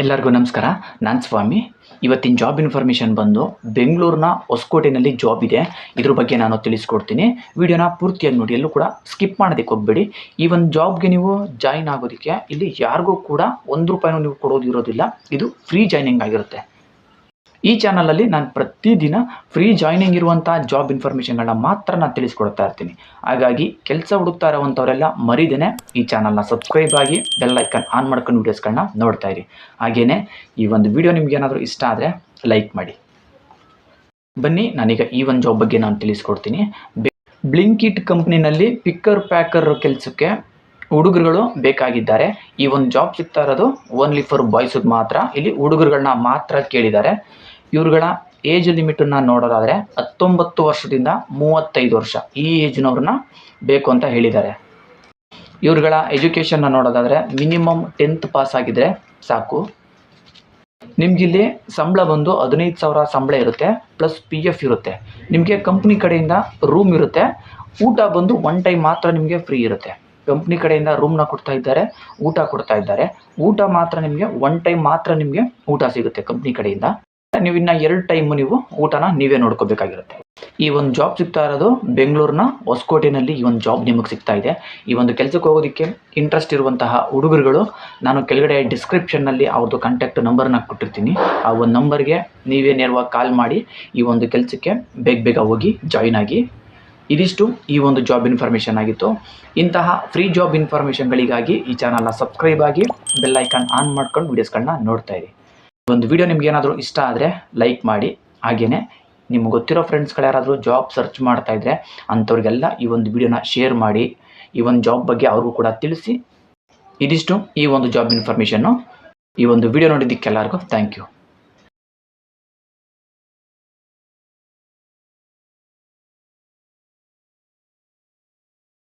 ಎಲ್ಲರಿಗೂ ನಮಸ್ಕಾರ. ನಾನು ಸ್ವಾಮಿ. ಇವತ್ತಿನ ಜಾಬ್ ಇನ್ಫಾರ್ಮೇಷನ್ ಬಂದು ಬೆಂಗಳೂರಿನ ಹೊಸಕೋಟೆನಲ್ಲಿ ಜಾಬ್ ಇದೆ. ಇದ್ರ ಬಗ್ಗೆ ನಾನು ತಿಳಿಸ್ಕೊಡ್ತೀನಿ. ವಿಡಿಯೋನ ಪೂರ್ತಿಯಾಗಿ ನೋಡಿ. ಎಲ್ಲೂ ಕೂಡ ಸ್ಕಿಪ್ ಮಾಡೋದಕ್ಕೆ ಹೋಗ್ಬೇಡಿ. ಈ ಒಂದು ಜಾಬ್ಗೆ ನೀವು ಜಾಯಿನ್ ಆಗೋದಕ್ಕೆ ಇಲ್ಲಿ ಯಾರಿಗೂ ಕೂಡ ಒಂದು ರೂಪಾಯಿನೂ ನೀವು ಕೊಡೋದಿರೋದಿಲ್ಲ. ಇದು ಫ್ರೀ ಜಾಯ್ನಿಂಗ್ ಆಗಿರುತ್ತೆ. ಈ ಚಾನಲಲ್ಲಿ ನಾನು ಪ್ರತಿದಿನ ಫ್ರೀ ಜಾಯ್ನಿಂಗ್ ಇರುವಂಥ ಜಾಬ್ ಇನ್ಫಾರ್ಮೇಷನ್ಗಳನ್ನ ಮಾತ್ರ ನಾನು ತಿಳಿಸ್ಕೊಡ್ತಾ ಇರ್ತೀನಿ. ಹಾಗಾಗಿ ಕೆಲಸ ಹುಡುಕ್ತಾ ಇರೋವಂಥವರೆಲ್ಲ ಮರಿದೇನೆ ಈ ಚಾನಲ್ನ ಸಬ್ಸ್ಕ್ರೈಬ್ ಆಗಿ ಬೆಲ್ ಐಕನ್ ಆನ್ ಮಾಡ್ಕೊಂಡು ವೀಡಿಯೋಸ್ಗಳನ್ನ ನೋಡ್ತಾ ಇರಿ. ಹಾಗೆಯೇ ಈ ಒಂದು ವಿಡಿಯೋ ನಿಮ್ಗೆ ಏನಾದರೂ ಇಷ್ಟ ಆದರೆ ಲೈಕ್ ಮಾಡಿ. ಬನ್ನಿ, ನಾನೀಗ ಈ ಒಂದು ಜಾಬ್ ಬಗ್ಗೆ ನಾನು ತಿಳಿಸ್ಕೊಡ್ತೀನಿ. ಬ್ಲಿಂಕಿಟ್ ಕಂಪ್ನಿನಲ್ಲಿ ಪಿಕ್ಕರ್ ಪ್ಯಾಕರ್ ಕೆಲಸಕ್ಕೆ ಹುಡುಗರುಗಳು ಬೇಕಾಗಿದ್ದಾರೆ. ಈ ಒಂದು ಜಾಬ್ ಸಿಗ್ತಾ ಇರೋದು ಓನ್ಲಿ ಫಾರ್ ಬಾಯ್ಸಿಗೆ ಮಾತ್ರ. ಇಲ್ಲಿ ಹುಡುಗರುಗಳನ್ನ ಮಾತ್ರ ಕೇಳಿದ್ದಾರೆ. ಇವ್ರುಗಳ ಏಜ್ ಲಿಮಿಟನ್ನು ನೋಡೋದಾದರೆ ಹತ್ತೊಂಬತ್ತು ವರ್ಷದಿಂದ ಮೂವತ್ತೈದು ವರ್ಷ ಈ ಏಜ್ನವ್ರನ್ನ ಬೇಕು ಅಂತ ಹೇಳಿದ್ದಾರೆ. ಇವ್ರುಗಳ ಎಜುಕೇಷನ್ನ ನೋಡೋದಾದರೆ ಮಿನಿಮಮ್ ಟೆಂತ್ ಪಾಸ್ ಆಗಿದ್ರೆ ಸಾಕು. ನಿಮಗಿಲ್ಲಿ ಸಂಬಳ ಬಂದು ಹದಿನೈದು ಸಾವಿರ ಸಂಬಳ ಇರುತ್ತೆ ಪ್ಲಸ್ ಪಿ ಎಫ್ ಇರುತ್ತೆ. ನಿಮಗೆ ಕಂಪ್ನಿ ಕಡೆಯಿಂದ ರೂಮ್ ಇರುತ್ತೆ, ಊಟ ಬಂದು ಒನ್ ಟೈಮ್ ಮಾತ್ರ ನಿಮಗೆ ಫ್ರೀ ಇರುತ್ತೆ. ಕಂಪ್ನಿ ಕಡೆಯಿಂದ ರೂಮ್ನ ಕೊಡ್ತಾ ಇದ್ದಾರೆ, ಊಟ ಕೊಡ್ತಾ ಇದ್ದಾರೆ. ಊಟ ಮಾತ್ರ ನಿಮಗೆ ಒನ್ ಟೈಮ್ ಮಾತ್ರ ನಿಮಗೆ ಊಟ ಸಿಗುತ್ತೆ ಕಂಪ್ನಿ ಕಡೆಯಿಂದ. ನೀವು ಇನ್ನ ಎರಡು ಟೈಮು ನೀವು ಊಟನ ನೀವೇ ನೋಡ್ಕೋಬೇಕಾಗಿರುತ್ತೆ. ಈ ಒಂದು ಜಾಬ್ ಸಿಗ್ತಾ ಇರೋದು ಬೆಂಗಳೂರಿನ ಹೊಸಕೋಟೆನಲ್ಲಿ ಈ ಒಂದು ಜಾಬ್ ನಿಮಗೆ ಸಿಗ್ತಾ ಇದೆ. ಈ ಒಂದು ಕೆಲಸಕ್ಕೆ ಹೋಗೋದಕ್ಕೆ ಇಂಟ್ರೆಸ್ಟ್ ಇರುವಂತಹ ಹುಡುಗರುಗಳು, ನಾನು ಕೆಳಗಡೆ ಡಿಸ್ಕ್ರಿಪ್ಷನ್ನಲ್ಲಿ ಅವ್ರದ್ದು ಕಾಂಟ್ಯಾಕ್ಟ್ ನಂಬರ್ನ ಕೊಟ್ಟಿರ್ತೀನಿ. ಆ ಒಂದು ನಂಬರ್ಗೆ ನೀವೇ ನೇರವಾಗಿ ಕಾಲ್ ಮಾಡಿ ಈ ಒಂದು ಕೆಲಸಕ್ಕೆ ಬೇಗ ಬೇಗ ಹೋಗಿ ಜಾಯಿನ್ ಆಗಿ. ಇದಿಷ್ಟು ಈ ಒಂದು ಜಾಬ್ ಇನ್ಫಾರ್ಮೇಷನ್ ಆಗಿತ್ತು. ಇಂತಹ ಫ್ರೀ ಜಾಬ್ ಇನ್ಫಾರ್ಮೇಷನ್ಗಳಿಗಾಗಿ ಈ ಚಾನಲ್ನ ಸಬ್ಸ್ಕ್ರೈಬ್ ಆಗಿ ಬೆಲ್ ಐಕಾನ್ ಆನ್ ಮಾಡ್ಕೊಂಡು ವೀಡಿಯೋಸ್ಗಳನ್ನ ನೋಡ್ತಾ ಇರಿ. ಒಂದು ವಿಡಿಯೋ ನಿಮ್ಗೆ ಏನಾದರೂ ಇಷ್ಟ ಆದರೆ ಲೈಕ್ ಮಾಡಿ. ಹಾಗೆಯೇ ನಿಮ್ಗೆ ಗೊತ್ತಿರೋ ಫ್ರೆಂಡ್ಸ್ಗಳು ಯಾರಾದರೂ ಜಾಬ್ ಸರ್ಚ್ ಮಾಡ್ತಾ ಇದ್ದರೆ ಅಂಥವ್ರಿಗೆಲ್ಲ ಈ ಒಂದು ವಿಡಿಯೋನ ಶೇರ್ ಮಾಡಿ. ಈ ಒಂದು ಜಾಬ್ ಬಗ್ಗೆ ಅವ್ರಿಗೂ ಕೂಡ ತಿಳಿಸಿ. ಇದಿಷ್ಟು ಈ ಒಂದು ಜಾಬ್ ಇನ್ಫಾರ್ಮೇಷನ್ನು ಈ ಒಂದು ವಿಡಿಯೋ ನೋಡಿದ್ದಕ್ಕೆಲ್ಲರಿಗೂ ಥ್ಯಾಂಕ್ ಯು